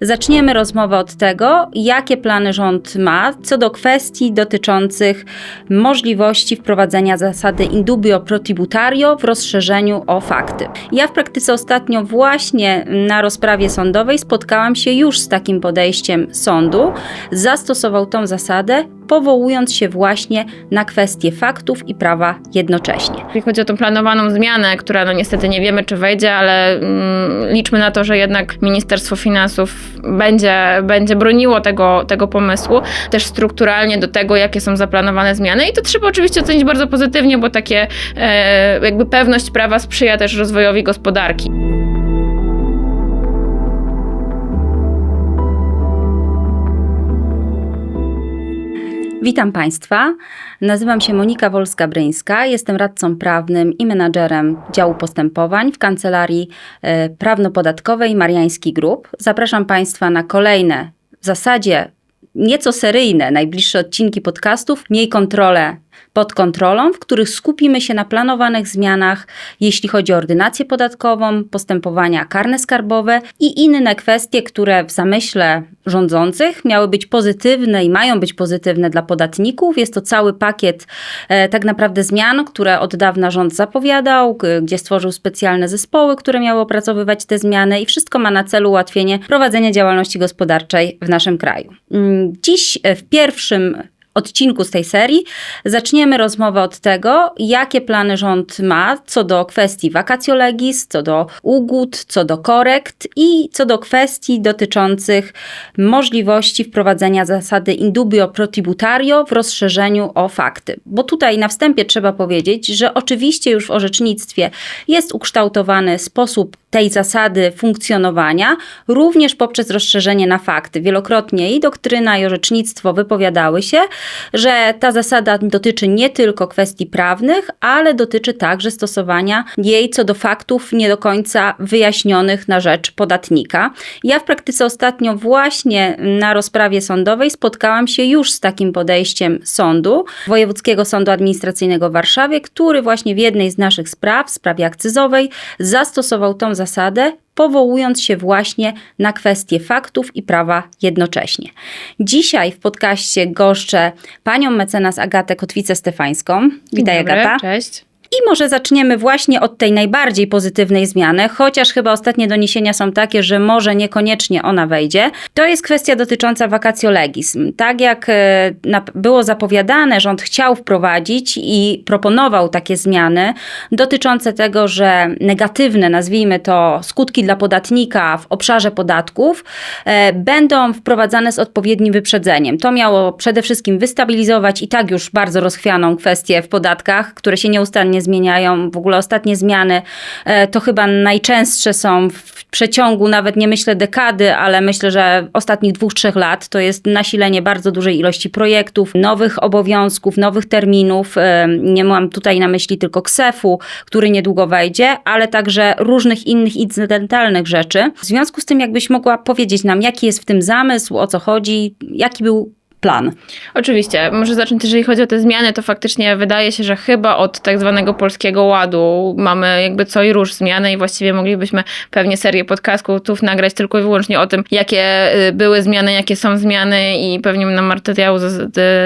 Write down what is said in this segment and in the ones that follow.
Zaczniemy rozmowę od tego, jakie plany rząd ma co do kwestii dotyczących możliwości wprowadzenia zasady indubio pro tributario w rozszerzeniu o fakty. Ja w praktyce ostatnio właśnie na rozprawie sądowej spotkałam się już z takim podejściem sądu. Zastosował tą zasadę, powołując się właśnie na kwestie faktów i prawa jednocześnie. Jeśli chodzi o tą planowaną zmianę, która no niestety nie wiemy, czy wejdzie, ale mm, liczmy na to, że jednak Ministerstwo Finansów będzie, będzie broniło tego, tego pomysłu, też strukturalnie do tego, jakie są zaplanowane zmiany. I to trzeba oczywiście ocenić bardzo pozytywnie, bo takie e, jakby pewność prawa sprzyja też rozwojowi gospodarki. Witam Państwa. Nazywam się Monika Wolska-Bryńska. Jestem radcą prawnym i menadżerem działu postępowań w kancelarii e, prawno-podatkowej Mariański Group. Zapraszam Państwa na kolejne, w zasadzie nieco seryjne, najbliższe odcinki podcastów, Miej kontrolę pod kontrolą, w których skupimy się na planowanych zmianach, jeśli chodzi o ordynację podatkową, postępowania karne skarbowe i inne kwestie, które w zamyśle rządzących miały być pozytywne i mają być pozytywne dla podatników. Jest to cały pakiet e, tak naprawdę zmian, które od dawna rząd zapowiadał, gdzie stworzył specjalne zespoły, które miały opracowywać te zmiany i wszystko ma na celu ułatwienie prowadzenia działalności gospodarczej w naszym kraju. Mm, Dziś e, w pierwszym odcinku z tej serii zaczniemy rozmowę od tego, jakie plany rząd ma co do kwestii vacatio co do ugód, co do korekt i co do kwestii dotyczących możliwości wprowadzenia zasady indubio pro tributario w rozszerzeniu o fakty. Bo tutaj na wstępie trzeba powiedzieć, że oczywiście już w orzecznictwie jest ukształtowany sposób tej zasady funkcjonowania, również poprzez rozszerzenie na fakty. Wielokrotnie i doktryna, i orzecznictwo wypowiadały się, że ta zasada dotyczy nie tylko kwestii prawnych, ale dotyczy także stosowania jej co do faktów nie do końca wyjaśnionych na rzecz podatnika. Ja w praktyce ostatnio właśnie na rozprawie sądowej spotkałam się już z takim podejściem sądu, Wojewódzkiego Sądu Administracyjnego w Warszawie, który właśnie w jednej z naszych spraw, sprawie akcyzowej, zastosował tą zasadę, powołując się właśnie na kwestie faktów i prawa jednocześnie. Dzisiaj w podcaście goszczę panią mecenas Agatę Kotwicę-Stefańską. Witaj Dobry, Agata. Cześć. I może zaczniemy właśnie od tej najbardziej pozytywnej zmiany, chociaż chyba ostatnie doniesienia są takie, że może niekoniecznie ona wejdzie. To jest kwestia dotycząca vacatio legis. Tak jak e, było zapowiadane, rząd chciał wprowadzić i proponował takie zmiany dotyczące tego, że negatywne, nazwijmy to, skutki dla podatnika w obszarze podatków e, będą wprowadzane z odpowiednim wyprzedzeniem. To miało przede wszystkim wystabilizować i tak już bardzo rozchwianą kwestię w podatkach, które się nieustannie zmieniają. W ogóle ostatnie zmiany e, to chyba najczęstsze są w przeciągu nawet nie myślę dekady, ale myślę, że ostatnich dwóch, trzech lat to jest nasilenie bardzo dużej ilości projektów, nowych obowiązków, nowych terminów. E, Nie mam tutaj na myśli tylko KSEF-u, który niedługo wejdzie, ale także różnych innych incydentalnych rzeczy. W związku z tym, jakbyś mogła powiedzieć nam, jaki jest w tym zamysł, o co chodzi, jaki był plan? Oczywiście, może zacząć, jeżeli chodzi o te zmiany, to faktycznie wydaje się, że chyba od tak zwanego polskiego ładu mamy jakby co i róż zmiany i właściwie moglibyśmy pewnie serię podcastów nagrać tylko i wyłącznie o tym, jakie y, były zmiany, jakie są zmiany i pewnie nam materiału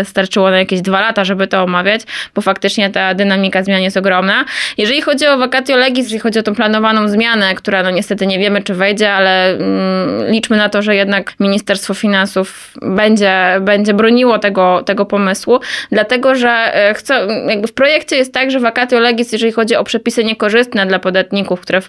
starczyło na jakieś dwa lata, żeby to omawiać, bo faktycznie ta dynamika zmian jest ogromna. Jeżeli chodzi o vacatio legis, jeżeli chodzi o tą planowaną zmianę, która no niestety nie wiemy, czy wejdzie, ale mm, liczmy na to, że jednak Ministerstwo Finansów będzie, będzie broniło tego, tego pomysłu, dlatego że e, chcę, jakby w projekcie jest tak, że vacatio legis, jeżeli chodzi o przepisy niekorzystne dla podatników, które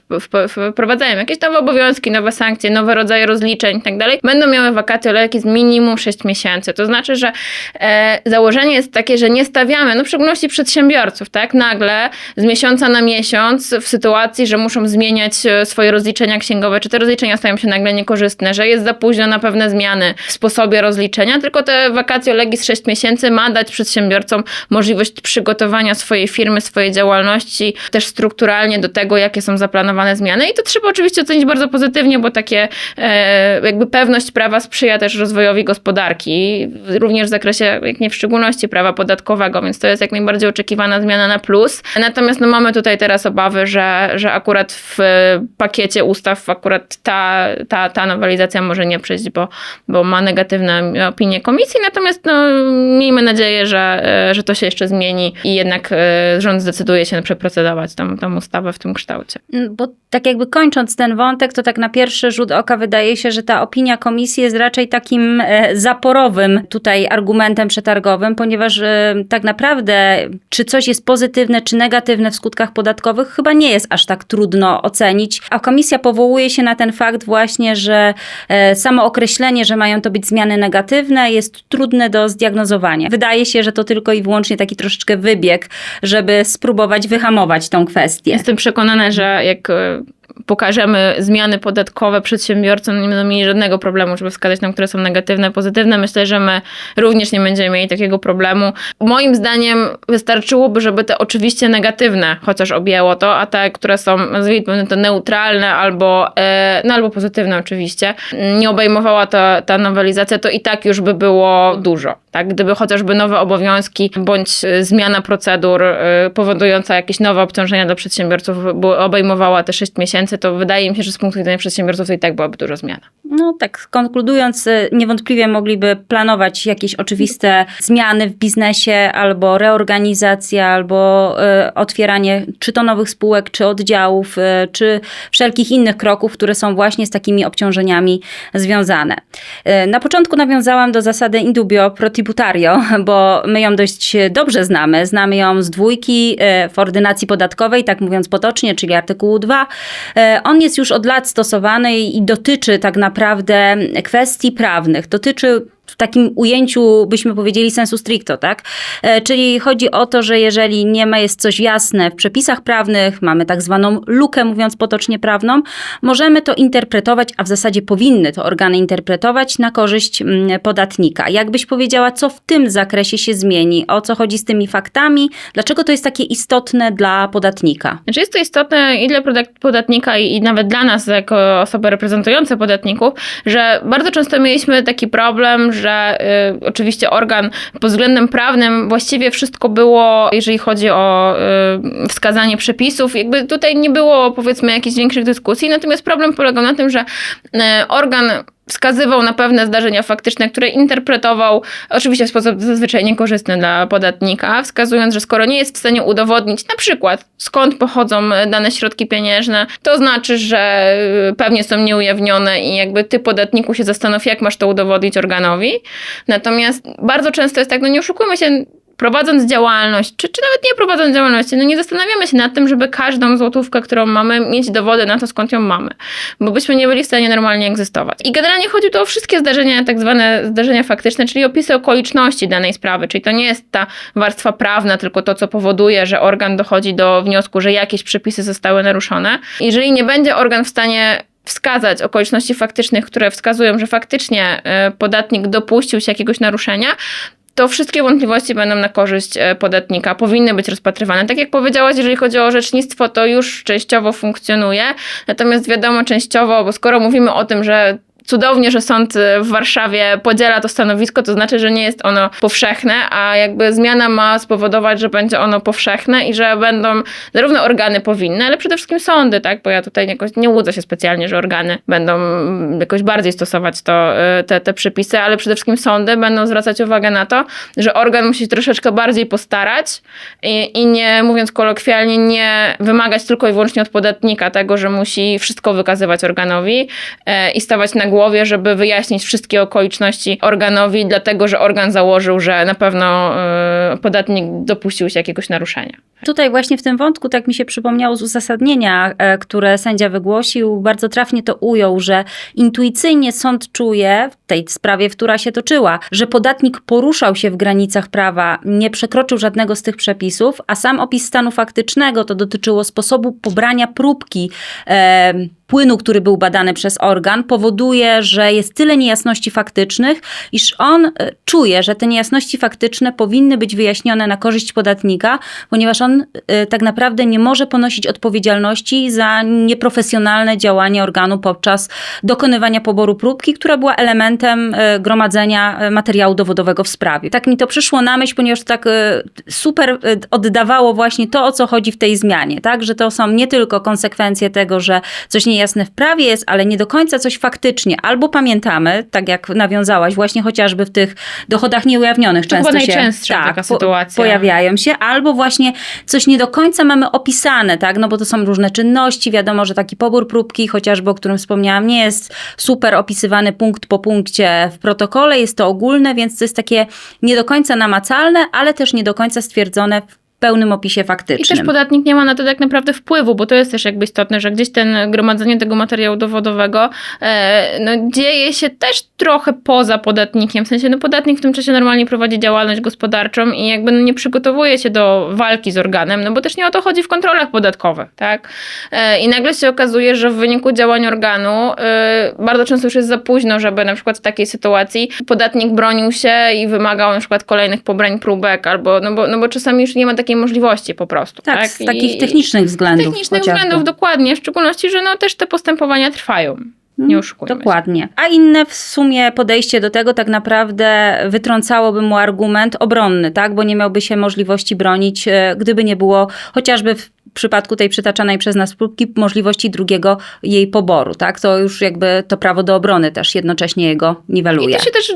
wprowadzają jakieś nowe obowiązki, nowe sankcje, nowe rodzaje rozliczeń i tak będą miały vacatio legis minimum 6 miesięcy. To znaczy, że e, założenie jest takie, że nie stawiamy, no w szczególności przedsiębiorców, tak, nagle z miesiąca na miesiąc w sytuacji, że muszą zmieniać e, swoje rozliczenia księgowe, czy te rozliczenia stają się nagle niekorzystne, że jest za późno na pewne zmiany w sposobie rozliczenia, tylko te vacatio legis 6 miesięcy ma dać przedsiębiorcom możliwość przygotowania swojej firmy, swojej działalności, też strukturalnie do tego, jakie są zaplanowane zmiany. I to trzeba oczywiście ocenić bardzo pozytywnie, bo takie e, jakby pewność prawa sprzyja też rozwojowi gospodarki, również w zakresie, jak nie w szczególności prawa podatkowego, więc to jest jak najbardziej oczekiwana zmiana na plus. Natomiast no, mamy tutaj teraz obawy, że, że akurat w pakiecie ustaw akurat ta, ta, ta nowelizacja może nie przejść, bo, bo ma negatywne opinie komisji, natomiast no, miejmy nadzieję, że, e, że to się jeszcze zmieni i jednak e, rząd zdecyduje się przeprocedować tą, tą ustawę w tym kształcie. Mm, Bo tak jakby kończąc ten wątek, to tak na pierwszy rzut oka wydaje się, że ta opinia komisji jest raczej takim e, zaporowym tutaj argumentem przetargowym, ponieważ tak naprawdę czy coś jest pozytywne czy negatywne w skutkach podatkowych chyba nie jest aż tak trudno ocenić, a komisja powołuje się na ten fakt właśnie, że samo określenie, że mają to być zmiany negatywne jest trudne do zdiagnozowania. Wydaje się, że to tylko i wyłącznie taki troszeczkę wybieg, żeby spróbować wyhamować tą kwestię. Jestem przekonana, że jak e, pokażemy zmiany podatkowe przedsiębiorcom, nie będą mieli żadnego problemu, żeby wskazać nam, które są negatywne, pozytywne. Myślę, że my również nie będziemy mieli takiego problemu. Moim zdaniem wystarczyłoby, żeby te oczywiście negatywne chociaż objęło to, a te, które są, nazwijmy to neutralne albo, e, no albo pozytywne oczywiście, nie obejmowała ta, ta nowelizacja, to i tak już by było dużo. Tak? Gdyby chociażby nowe obowiązki bądź e, zmiana procedur e, powodująca jakieś nowe obciążenia dla przedsiębiorców obejmowała te 6 miesięcy, to wydaje mi się, że z punktu widzenia przedsiębiorców to i tak byłaby dużo zmiana. No tak, konkludując, y, niewątpliwie mogliby planować jakieś oczywiste zmiany w biznesie, albo reorganizacja, albo y, otwieranie czy to nowych spółek, czy oddziałów, y, czy wszelkich innych kroków, które są właśnie z takimi obciążeniami związane. Y, na początku nawiązałam do zasady indubio pro tributario, bo my ją dość dobrze znamy. Znamy ją z dwójki y, w ordynacji podatkowej, tak mówiąc potocznie, czyli artykułu 2. Y, On jest już od lat stosowany i dotyczy tak naprawdę kwestii prawnych. Dotyczy takim ujęciu, byśmy powiedzieli, sensu stricto, tak? E, Czyli chodzi o to, że jeżeli nie ma jest coś jasne w przepisach prawnych, mamy tak zwaną lukę, mówiąc potocznie prawną, możemy to interpretować, a w zasadzie powinny to organy interpretować na korzyść mm, podatnika. Jakbyś powiedziała, co w tym zakresie się zmieni? O co chodzi z tymi faktami? Dlaczego to jest takie istotne dla podatnika? Znaczy jest to istotne i dla podat- podatnika, i nawet dla nas, jako osoby reprezentujące podatników, że bardzo często mieliśmy taki problem, że y, oczywiście organ pod względem prawnym właściwie wszystko było, jeżeli chodzi o y, wskazanie przepisów, jakby tutaj nie było powiedzmy jakichś większych dyskusji, natomiast problem polegał na tym, że y, organ wskazywał na pewne zdarzenia faktyczne, które interpretował oczywiście w sposób zazwyczaj niekorzystny dla podatnika, wskazując, że skoro nie jest w stanie udowodnić na przykład skąd pochodzą dane środki pieniężne, to znaczy, że y, pewnie są nieujawnione i jakby ty podatniku się zastanów, jak masz to udowodnić organowi. Natomiast bardzo często jest tak, no nie oszukujmy się, prowadząc działalność, czy, czy nawet nie prowadząc działalności, no nie zastanawiamy się nad tym, żeby każdą złotówkę, którą mamy, mieć dowody na to, skąd ją mamy, bo byśmy nie byli w stanie normalnie egzystować. I generalnie chodzi tu o wszystkie zdarzenia, tak zwane zdarzenia faktyczne, czyli opisy okoliczności danej sprawy, czyli to nie jest ta warstwa prawna, tylko to, co powoduje, że organ dochodzi do wniosku, że jakieś przepisy zostały naruszone. Jeżeli nie będzie organ w stanie wskazać okoliczności faktycznych, które wskazują, że faktycznie e, podatnik dopuścił się jakiegoś naruszenia, to wszystkie wątpliwości będą na korzyść e, podatnika, powinny być rozpatrywane. Tak jak powiedziałaś, jeżeli chodzi o orzecznictwo, to już częściowo funkcjonuje, natomiast wiadomo częściowo, bo skoro mówimy o tym, że cudownie, że sąd w Warszawie podziela to stanowisko, to znaczy, że nie jest ono powszechne, a jakby zmiana ma spowodować, że będzie ono powszechne i że będą zarówno organy powinny, ale przede wszystkim sądy, tak? Bo ja tutaj jakoś nie łudzę się specjalnie, że organy będą jakoś bardziej stosować to, y, te, te przepisy, ale przede wszystkim sądy będą zwracać uwagę na to, że organ musi się troszeczkę bardziej postarać i, i nie, mówiąc kolokwialnie, nie wymagać tylko i wyłącznie od podatnika tego, że musi wszystko wykazywać organowi e, i stawać na głowie, żeby wyjaśnić wszystkie okoliczności organowi, dlatego że organ założył, że na pewno e, podatnik dopuścił się jakiegoś naruszenia. Tutaj właśnie w tym wątku tak mi się przypomniało z uzasadnienia, e, które sędzia wygłosił, bardzo trafnie to ujął, że intuicyjnie sąd czuje w tej sprawie, która się toczyła, że podatnik poruszał się w granicach prawa, nie przekroczył żadnego z tych przepisów, a sam opis stanu faktycznego to dotyczyło sposobu pobrania próbki e, płynu, który był badany przez organ, powoduje, że jest tyle niejasności faktycznych, iż on e, czuje, że te niejasności faktyczne powinny być wyjaśnione na korzyść podatnika, ponieważ on e, tak naprawdę nie może ponosić odpowiedzialności za nieprofesjonalne działanie organu podczas dokonywania poboru próbki, która była elementem e, gromadzenia materiału dowodowego w sprawie. Tak mi to przyszło na myśl, ponieważ tak super oddawało właśnie to, o co chodzi w tej zmianie, tak? Że to są nie tylko konsekwencje tego, że coś niejasne w prawie jest, ale nie do końca coś faktycznie. Albo pamiętamy, tak jak nawiązałaś, właśnie chociażby w tych dochodach nieujawnionych To często chyba się tak, taka po- sytuacja. pojawiają się, albo właśnie coś nie do końca mamy opisane, tak? No bo to są różne czynności, wiadomo, że taki pobór próbki, chociażby o którym wspomniałam, nie jest super opisywany punkt po punkcie w protokole, jest to ogólne, więc to jest takie nie do końca namacalne, ale też nie do końca stwierdzone w pełnym opisie I faktycznym. też podatnik nie ma na to tak naprawdę wpływu, bo to jest też jakby istotne, że gdzieś ten gromadzenie tego materiału dowodowego e, no, dzieje się też trochę poza podatnikiem. W sensie, no podatnik w tym czasie normalnie prowadzi działalność gospodarczą i jakby no, nie przygotowuje się do walki z organem, no bo też nie o to chodzi w kontrolach podatkowych, tak? E, I nagle się okazuje, że w wyniku działań organu e, bardzo często już jest za późno, żeby na przykład w takiej sytuacji podatnik bronił się i wymagał na przykład kolejnych pobrań próbek, albo no bo, no bo czasami już nie ma takiej możliwości po prostu. tak, Tak, z takich I- technicznych względów. technicznych chociażby. względów dokładnie, w szczególności, że no też te postępowania trwają. Nie oszukujmy. Mm, Dokładnie. A inne w sumie podejście do tego tak naprawdę wytrącałoby mu argument obronny, tak? Bo nie miałby się możliwości bronić, e, gdyby nie było chociażby w przypadku tej przytaczanej przez nas próbki możliwości drugiego jej poboru, tak? To już jakby to prawo do obrony też jednocześnie jego I niweluje. to się też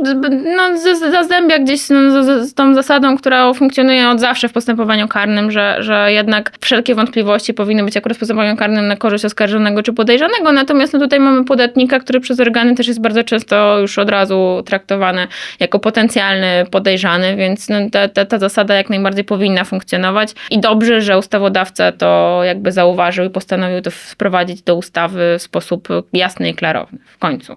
no, zazębia gdzieś no, z, z tą zasadą, która funkcjonuje od zawsze w postępowaniu karnym, że, że jednak wszelkie wątpliwości powinny być akurat w postępowaniu karnym na korzyść oskarżonego czy podejrzanego. Natomiast no, tutaj mamy podatnika, który przez organy też jest bardzo często już od razu traktowany jako potencjalny podejrzany, więc no, ta, ta, ta zasada jak najbardziej powinna funkcjonować. I dobrze, że ustawodawca to jakby zauważył i postanowił to wprowadzić do ustawy w sposób jasny i klarowny. W końcu.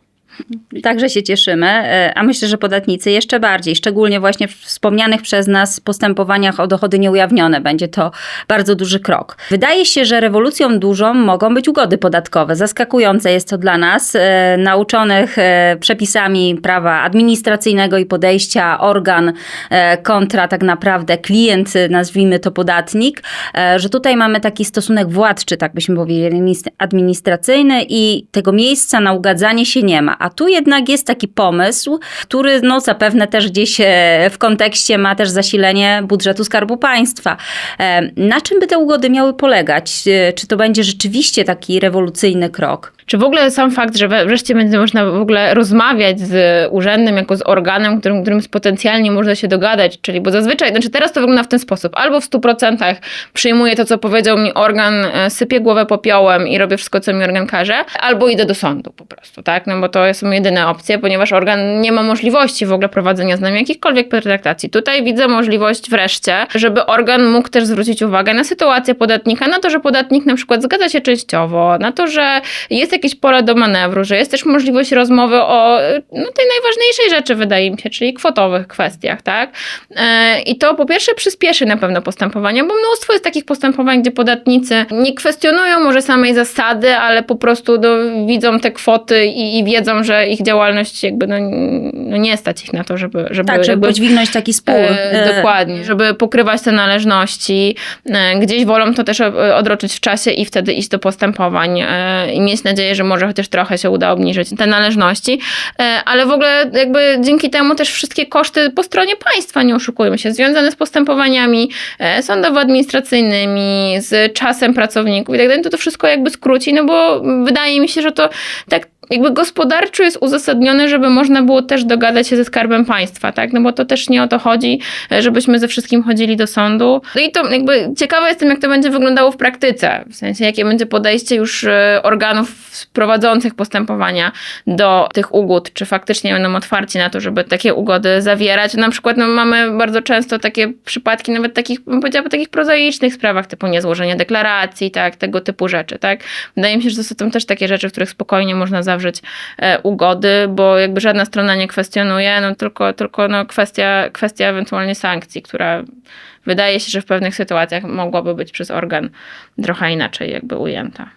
Także się cieszymy, e, a myślę, że podatnicy jeszcze bardziej, szczególnie właśnie w wspomnianych przez nas postępowaniach o dochody nieujawnione. Będzie to bardzo duży krok. Wydaje się, że rewolucją dużą mogą być ugody podatkowe. Zaskakujące jest to dla nas, e, nauczonych e, przepisami prawa administracyjnego i podejścia organ kontra tak naprawdę klient, nazwijmy to podatnik, że tutaj mamy taki stosunek władczy, tak byśmy powiedzieli, adminis- administracyjny i tego miejsca na ugadzanie się nie ma. A tu jednak jest taki pomysł, który no zapewne też gdzieś e, w kontekście ma też zasilenie budżetu Skarbu Państwa. E, Na czym by te ugody miały polegać? E, Czy to będzie rzeczywiście taki rewolucyjny krok? Czy w ogóle sam fakt, że wreszcie będzie można w ogóle rozmawiać z urzędem jako z organem, którym, którym potencjalnie można się dogadać, czyli bo zazwyczaj, znaczy teraz to wygląda w ten sposób, albo w 100% przyjmuję to, co powiedział mi organ, e, sypię głowę popiołem i robię wszystko, co mi organ każe, albo idę do sądu po prostu, tak, no bo to są jedyne opcje, ponieważ organ nie ma możliwości w ogóle prowadzenia z nami jakichkolwiek pertraktacji. Tutaj widzę możliwość wreszcie, żeby organ mógł też zwrócić uwagę na sytuację podatnika, na to, że podatnik na przykład zgadza się częściowo, na to, że jest jakieś pole do manewru, że jest też możliwość rozmowy o no, tej najważniejszej rzeczy, wydaje mi się, czyli kwotowych kwestiach, tak? E, I to po pierwsze przyspieszy na pewno postępowania, bo mnóstwo jest takich postępowań, gdzie podatnicy nie kwestionują może samej zasady, ale po prostu no, widzą te kwoty i, i wiedzą, że ich działalność jakby no, no nie stać ich na to, żeby, żeby Tak, żeby jakby podźwignąć taki spór. E, E, dokładnie, żeby pokrywać te należności. E, gdzieś wolą to też odroczyć w czasie i wtedy iść do postępowań e, i mieć nadzieję, że może chociaż trochę się uda obniżyć te należności. E, ale w ogóle jakby dzięki temu też wszystkie koszty po stronie państwa, nie oszukujmy się, związane z postępowaniami e, sądowo-administracyjnymi, z czasem pracowników i tak dalej, to to wszystko jakby skróci, no bo wydaje mi się, że to tak jakby gospodarczo jest uzasadnione, żeby można było też dogadać się ze skarbem państwa, tak? No bo to też nie o to chodzi, e, żebyśmy ze wszystkim chodzili do sądu. No i to jakby ciekawa jestem, jak to będzie wyglądało w praktyce. W sensie, jakie będzie podejście już e, organów prowadzących postępowania do tych ugód, czy faktycznie będą otwarci na to, żeby takie ugody zawierać. Na przykład no, mamy bardzo często takie przypadki, nawet takich, bym powiedziała, takich prozaicznych sprawach, typu niezłożenie deklaracji, tak, tego typu rzeczy, tak. Wydaje mi się, że to są też takie rzeczy, w których spokojnie można zawrzeć e, ugody, bo jakby żadna strona nie kwestionuje, no tylko, tylko no kwestia, kwestia ewentualnie sankcji, która wydaje się, że w pewnych sytuacjach mogłaby być przez organ trochę inaczej jakby ujęta.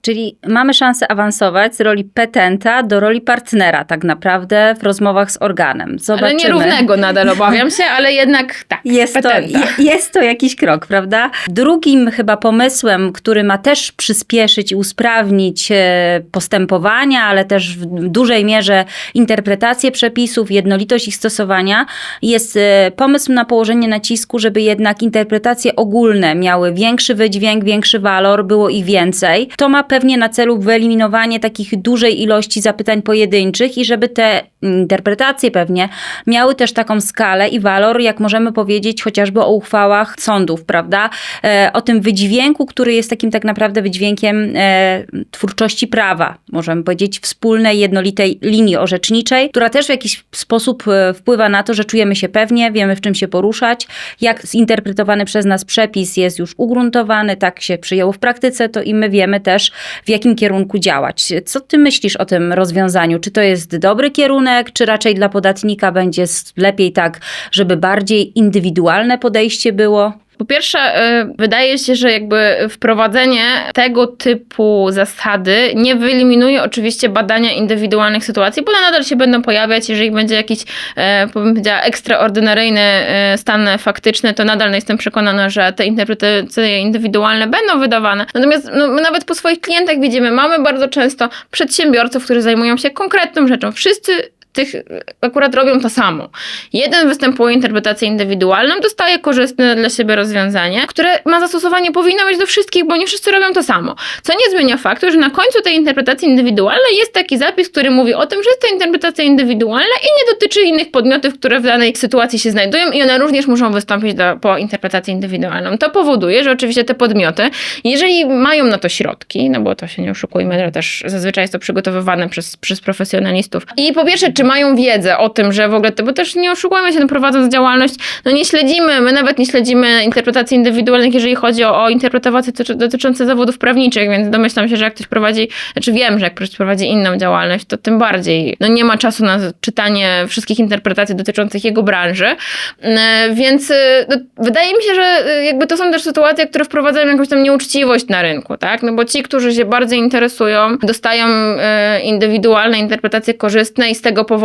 Czyli mamy szansę awansować z roli petenta do roli partnera, tak naprawdę w rozmowach z organem. Zobaczymy. Ale nierównego nadal obawiam się, ale jednak tak. Jest to, petenta. jest to jakiś krok, prawda? Drugim chyba pomysłem, który ma też przyspieszyć i usprawnić e, postępowania, ale też w dużej mierze interpretację przepisów, jednolitość ich stosowania, jest e, pomysł na położenie nacisku, żeby jednak interpretacje ogólne miały większy wydźwięk, większy walor, było ich więcej. To ma pewnie na celu wyeliminowanie takich dużej ilości zapytań pojedynczych i żeby te interpretacje pewnie miały też taką skalę i walor, jak możemy powiedzieć chociażby o uchwałach sądów, prawda? E, o tym wydźwięku, który jest takim tak naprawdę wydźwiękiem e, twórczości prawa, możemy powiedzieć wspólnej, jednolitej linii orzeczniczej, która też w jakiś sposób e, wpływa na to, że czujemy się pewnie, wiemy w czym się poruszać, jak zinterpretowany przez nas przepis jest już ugruntowany, tak się przyjęło w praktyce, to i my wiemy też w jakim kierunku działać. Co ty myślisz o tym rozwiązaniu? Czy to jest dobry kierunek, czy raczej dla podatnika będzie lepiej tak, żeby bardziej indywidualne podejście było? Po pierwsze, y, wydaje się, że jakby wprowadzenie tego typu zasady nie wyeliminuje oczywiście badania indywidualnych sytuacji, bo one nadal się będą pojawiać. Jeżeli będzie jakiś, powiem powiedziała, ekstraordynaryjny e, stan faktyczny, to nadal jestem przekonana, że te interpretacje indywidualne będą wydawane. Natomiast no, my nawet po swoich klientach widzimy, mamy bardzo często przedsiębiorców, którzy zajmują się konkretną rzeczą. Wszyscy tych akurat robią to samo. Jeden występuje interpretację indywidualną, dostaje korzystne dla siebie rozwiązanie, które ma zastosowanie, powinno być do wszystkich, bo nie wszyscy robią to samo. Co nie zmienia faktu, że na końcu tej interpretacji indywidualnej jest taki zapis, który mówi o tym, że jest to interpretacja indywidualna i nie dotyczy innych podmiotów, które w danej sytuacji się znajdują i one również muszą wystąpić do, po interpretację indywidualną. To powoduje, że oczywiście te podmioty, jeżeli mają na to środki, no bo to się nie oszukujmy, że też zazwyczaj jest to przygotowywane przez, przez profesjonalistów. I po pierwsze, czy mają wiedzę o tym, że w ogóle bo też nie oszukujmy się, no prowadząc działalność, no nie śledzimy, my nawet nie śledzimy interpretacji indywidualnych, jeżeli chodzi o, o interpretacje doty- dotyczące zawodów prawniczych, więc domyślam się, że jak ktoś prowadzi, znaczy wiem, że jak ktoś prowadzi inną działalność, to tym bardziej, no nie ma czasu na czytanie wszystkich interpretacji dotyczących jego branży, E, więc e, no, wydaje mi się, że e, jakby to są też sytuacje, które wprowadzają jakąś tam nieuczciwość na rynku, tak? No bo ci, którzy się bardziej interesują, dostają e, indywidualne interpretacje korzystne i z tego powodu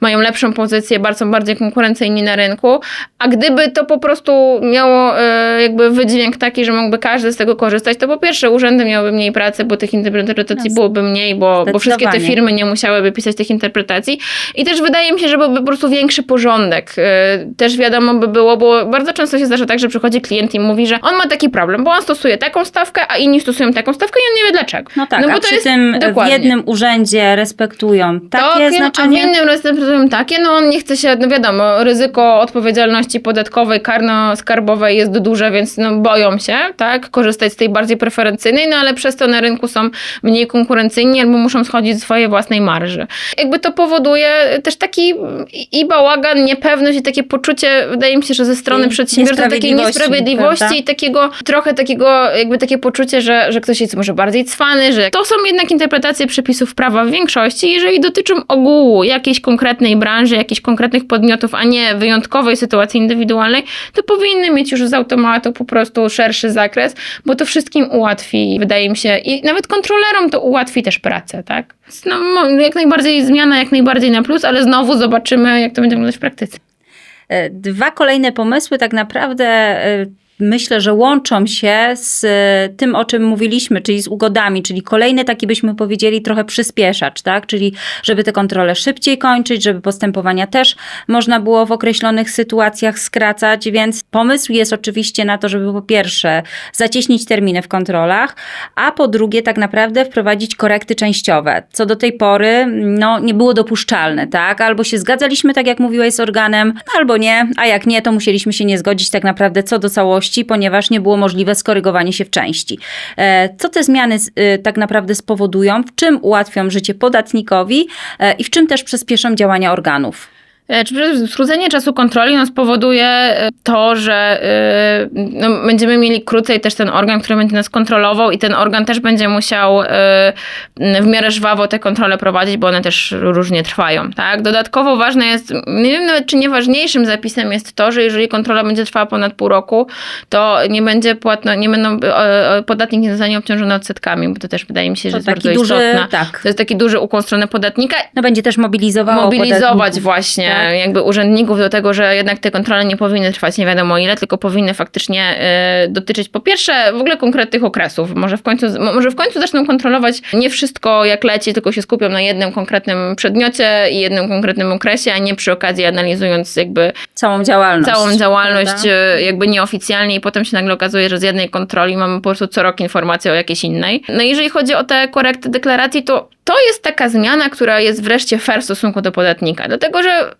mają lepszą pozycję, bardzo bardziej konkurencyjni na rynku, a gdyby to po prostu miało e, jakby wydźwięk taki, że mógłby każdy z tego korzystać, to po pierwsze urzędy miałyby mniej pracy, bo tych interpretacji byłoby mniej, bo, bo wszystkie te firmy nie musiałyby pisać tych interpretacji i też wydaje mi się, że byłby po prostu większy porządek. E, Też wiadomo by było, bo bardzo często się zdarza tak, że przychodzi klient i mówi, że on ma taki problem, bo on stosuje taką stawkę, a inni stosują taką stawkę i on nie wie dlaczego. No tak, No bo a to przy jest- tym w dokładnie. jednym urzędzie respektują takie Takie, A w znaczenie. Innym rejestrują takie, no on nie chce się, no wiadomo, ryzyko odpowiedzialności podatkowej, karno-skarbowej jest duże, więc no boją się, tak, korzystać z tej bardziej preferencyjnej, no ale przez to na rynku są mniej konkurencyjni albo muszą schodzić z swojej własnej marży. Jakby to powoduje też taki i bałagan, niepewność i takie poczucie, wydaje mi się, że ze strony przedsiębiorców takiej niesprawiedliwości, niesprawiedliwości prawda? i takiego, trochę takiego, jakby takie poczucie, że, że ktoś jest może bardziej cwany, że to są jednak interpretacje przepisów prawa w większości, jeżeli dotyczą ogółu jakiejś konkretnej branży, jakichś konkretnych podmiotów, a nie wyjątkowej sytuacji indywidualnej, to powinny mieć już z automatu po prostu szerszy zakres, bo to wszystkim ułatwi, wydaje mi się, i nawet kontrolerom to ułatwi też pracę, tak? No, jak najbardziej zmiana, jak najbardziej na plus, ale znowu zobaczymy, jak to będzie wyglądać w praktyce. E, Dwa kolejne pomysły tak naprawdę e, myślę, że łączą się z e, tym, o czym mówiliśmy, czyli z ugodami, czyli kolejny taki byśmy powiedzieli trochę przyspieszacz, tak? Czyli żeby te kontrole szybciej kończyć, żeby postępowania też można było w określonych sytuacjach skracać, więc pomysł jest oczywiście na to, żeby po pierwsze zacieśnić terminy w kontrolach, a po drugie tak naprawdę wprowadzić korekty częściowe, co do tej pory no, nie było dopuszczalne, tak? Albo się zgadzaliśmy, tak jak mówiłeś, z organem, albo nie, a jak nie, to musieliśmy się nie zgodzić tak naprawdę co do całości, ponieważ nie było możliwe skorygowanie się w części. E, Co te zmiany y, tak naprawdę spowodują, w czym ułatwią życie podatnikowi e, i w czym też przyspieszą działania organów? E, Czy skrócenie czasu kontroli no, spowoduje e, to, że e, no, będziemy mieli krócej też ten organ, który będzie nas kontrolował i ten organ też będzie musiał w miarę żwawo te kontrole prowadzić, bo one też różnie trwają. Tak? Dodatkowo ważne jest, nie wiem nawet czy nie ważniejszym zapisem jest to, że jeżeli kontrola będzie trwała ponad pół roku, to nie będzie płatno, nie będą, podatnik nie zostanie obciążony odsetkami, bo to też wydaje mi się, że To jest taki bardzo duży, istotne. tak. To jest taki duży ukłon w stronę podatnika No będzie też mobilizowało mobilizować podatników. właśnie tak? jakby urzędników do tego, że jednak te kontrole nie powinny trwać nie wiadomo ile, tylko powinny faktycznie y, dotyczyć po pierwsze w ogóle konkretnych okresów. Może w końcu, może w końcu zaczną kontrolować nie wszystko jak leci, tylko się skupią na jednym konkretnym przedmiocie i jednym konkretnym okresie, a nie przy okazji analizując jakby Całą działalność. całą działalność prawda? e, jakby nieoficjalnie i potem się nagle okazuje, że z jednej kontroli mamy po prostu co rok informację o jakiejś innej. No i jeżeli chodzi o te korekty deklaracji, to to jest taka zmiana, która jest wreszcie fair w stosunku do podatnika, dlatego że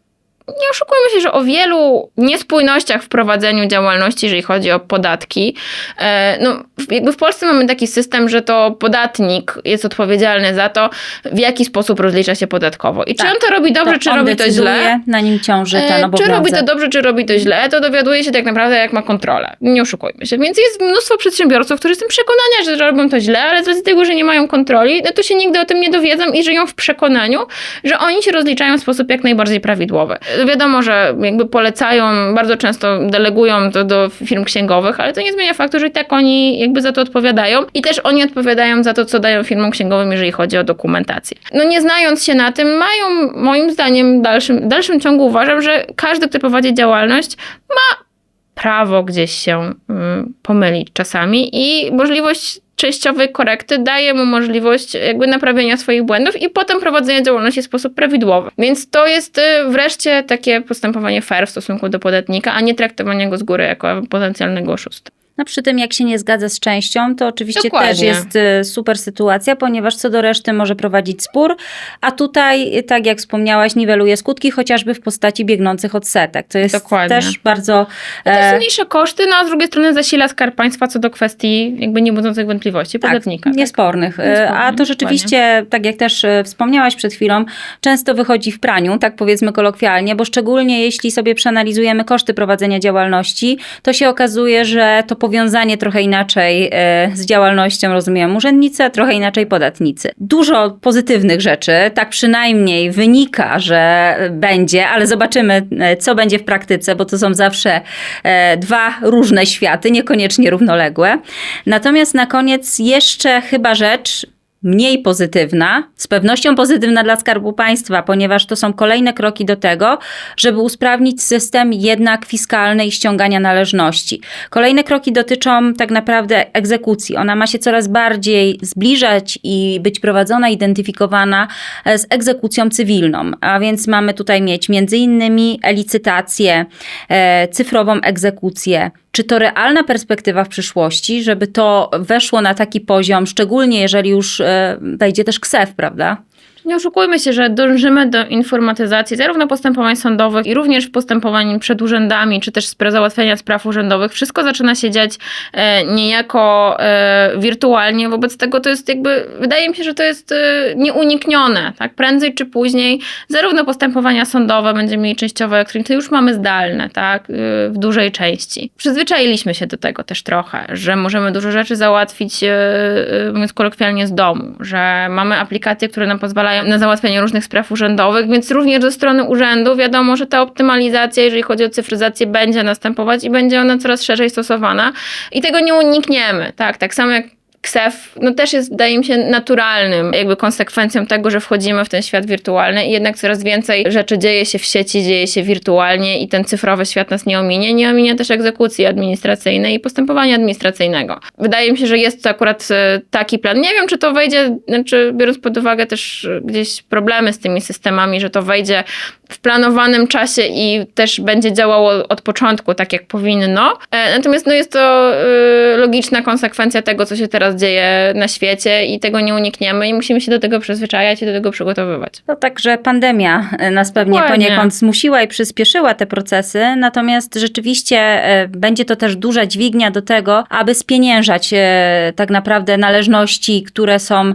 nie oszukujmy się, że o wielu niespójnościach w prowadzeniu działalności, jeżeli chodzi o podatki, e, no w- jakby w Polsce mamy taki system, że to podatnik jest odpowiedzialny za to, w jaki sposób rozlicza się podatkowo. I czy Tak. on to robi dobrze, czy on robi to źle? Na nim ciąży ten E, Czy obowiązek. robi to dobrze, czy robi to źle, to dowiaduje się tak naprawdę, jak ma kontrolę. Nie oszukujmy się. Więc jest mnóstwo przedsiębiorców, którzy są przekonani, że robią to źle, ale z racji tego, że nie mają kontroli, no to się nigdy o tym nie dowiedzą i żyją w przekonaniu, że oni się rozliczają w sposób jak najbardziej prawidłowy. Wiadomo, że jakby polecają, bardzo często delegują to do firm księgowych, ale to nie zmienia faktu, że i tak oni jakby za to odpowiadają i też oni odpowiadają za to, co dają firmom księgowym, jeżeli chodzi o dokumentację. No nie znając się na tym, mają moim zdaniem w dalszym, w dalszym ciągu uważam, że każdy, kto prowadzi działalność, ma prawo gdzieś się mm, pomylić czasami i możliwość częściowej korekty daje mu możliwość jakby naprawienia swoich błędów i potem prowadzenia działalności w sposób prawidłowy. Więc to jest y, wreszcie takie postępowanie fair w stosunku do podatnika, a nie traktowanie go z góry jako potencjalnego oszusta. No przy tym, jak się nie zgadza z częścią, to oczywiście Dokładnie. też jest y, super sytuacja, ponieważ co do reszty może prowadzić spór, a tutaj, y, tak jak wspomniałaś, niweluje skutki chociażby w postaci biegnących odsetek. To jest Dokładnie. też bardzo... To e, jest mniejsze koszty, no a z drugiej strony zasila skarb państwa co do kwestii jakby nie budzących wątpliwości podatnika. Tak, niespornych. E, Niespornych, A to rzeczywiście, tak jak też e, wspomniałaś przed chwilą, często wychodzi w praniu, tak powiedzmy kolokwialnie, bo szczególnie jeśli sobie przeanalizujemy koszty prowadzenia działalności, to się okazuje, że to powiązanie trochę inaczej e, z działalnością rozumieją urzędnicy, a trochę inaczej podatnicy. Dużo pozytywnych rzeczy, tak przynajmniej wynika, że będzie, ale zobaczymy, e, co będzie w praktyce, bo to są zawsze e, dwa różne światy, niekoniecznie równoległe. Natomiast na koniec jeszcze chyba rzecz mniej pozytywna, z pewnością pozytywna dla Skarbu Państwa, ponieważ to są kolejne kroki do tego, żeby usprawnić system jednak fiskalny i ściągania należności. Kolejne kroki dotyczą tak naprawdę egzekucji. Ona ma się coraz bardziej zbliżać i być prowadzona, identyfikowana e, z egzekucją cywilną. A więc mamy tutaj mieć między innymi e-licytację, e, cyfrową egzekucję, czy to realna perspektywa w przyszłości, żeby to weszło na taki poziom, szczególnie jeżeli już e, wejdzie też KSEF, prawda? Nie oszukujmy się, że dążymy do informatyzacji zarówno postępowań sądowych i również postępowań przed urzędami, czy też załatwiania spraw urzędowych. Wszystko zaczyna się dziać e, niejako e, wirtualnie. Wobec tego to jest jakby, wydaje mi się, że to jest e, nieuniknione. Tak? Prędzej czy później zarówno postępowania sądowe będziemy mieli częściowo elektroniczne, już mamy zdalne, tak? W dużej części. Przyzwyczailiśmy się do tego też trochę, że możemy dużo rzeczy załatwić, mówiąc kolokwialnie, z domu, że mamy aplikacje, które nam pozwalają na załatwianie różnych spraw urzędowych, więc również ze strony urzędu wiadomo, że ta optymalizacja, jeżeli chodzi o cyfryzację, będzie następować i będzie ona coraz szerzej stosowana i tego nie unikniemy. Tak, tak samo jak KSEF no też jest, wydaje mi się, naturalnym jakby konsekwencją tego, że wchodzimy w ten świat wirtualny i jednak coraz więcej rzeczy dzieje się w sieci, dzieje się wirtualnie i ten cyfrowy świat nas nie ominie. Nie ominie też egzekucji administracyjnej i postępowania administracyjnego. Wydaje mi się, że jest to akurat e, taki plan. Nie wiem, czy to wejdzie, znaczy biorąc pod uwagę też gdzieś problemy z tymi systemami, że to wejdzie w planowanym czasie i też będzie działało od początku tak, jak powinno. E, Natomiast no, jest to e, logiczna konsekwencja tego, co się teraz teraz dzieje na świecie i tego nie unikniemy i musimy się do tego przyzwyczajać i do tego przygotowywać. No także pandemia e, nas pewnie Dokładnie. poniekąd zmusiła i przyspieszyła te procesy, natomiast rzeczywiście e, będzie to też duża dźwignia do tego, aby spieniężać e, tak naprawdę należności, które są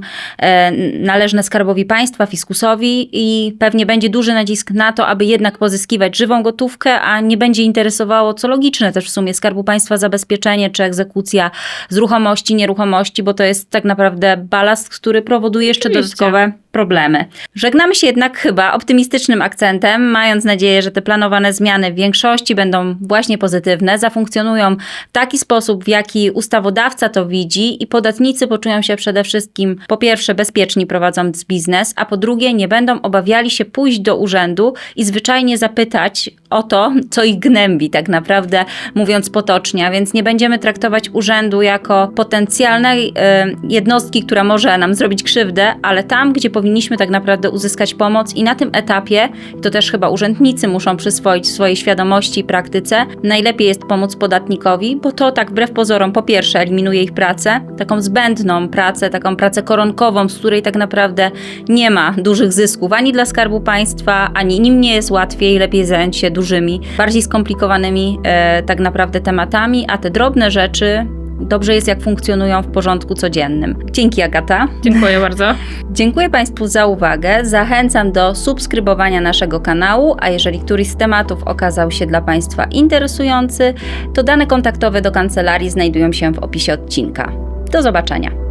należne Skarbowi Państwa, fiskusowi i pewnie będzie duży nacisk na to, aby jednak pozyskiwać żywą gotówkę, a nie będzie interesowało, co logiczne też w sumie Skarbu Państwa zabezpieczenie czy egzekucja z ruchomości, nieruchomości, bo to jest tak naprawdę balast, który powoduje jeszcze Oczywiście. dodatkowe problemy. Żegnamy się jednak chyba optymistycznym akcentem, mając nadzieję, że te planowane zmiany w większości będą właśnie pozytywne, zafunkcjonują w taki sposób, w jaki ustawodawca to widzi i podatnicy poczują się przede wszystkim po pierwsze bezpieczni prowadząc biznes, a po drugie nie będą obawiali się pójść do urzędu i zwyczajnie zapytać o to, co ich gnębi tak naprawdę, mówiąc potocznie, a więc nie będziemy traktować urzędu jako potencjalnej e, jednostki, która może nam zrobić krzywdę, ale tam, gdzie powinniśmy tak naprawdę uzyskać pomoc i na tym etapie, to też chyba urzędnicy muszą przyswoić w swojej świadomości i praktyce, najlepiej jest pomóc podatnikowi, bo to tak wbrew pozorom po pierwsze eliminuje ich pracę, taką zbędną pracę, taką pracę koronkową, z której tak naprawdę nie ma dużych zysków ani dla Skarbu Państwa, ani nim nie jest łatwiej, lepiej zająć się dużymi, bardziej skomplikowanymi e, tak naprawdę tematami, a te drobne rzeczy dobrze jest jak funkcjonują w porządku codziennym. Dzięki Agata. Dziękuję bardzo. Dziękuję Państwu za uwagę. Zachęcam do subskrybowania naszego kanału, a jeżeli któryś z tematów okazał się dla Państwa interesujący, to dane kontaktowe do kancelarii znajdują się w opisie odcinka. Do zobaczenia.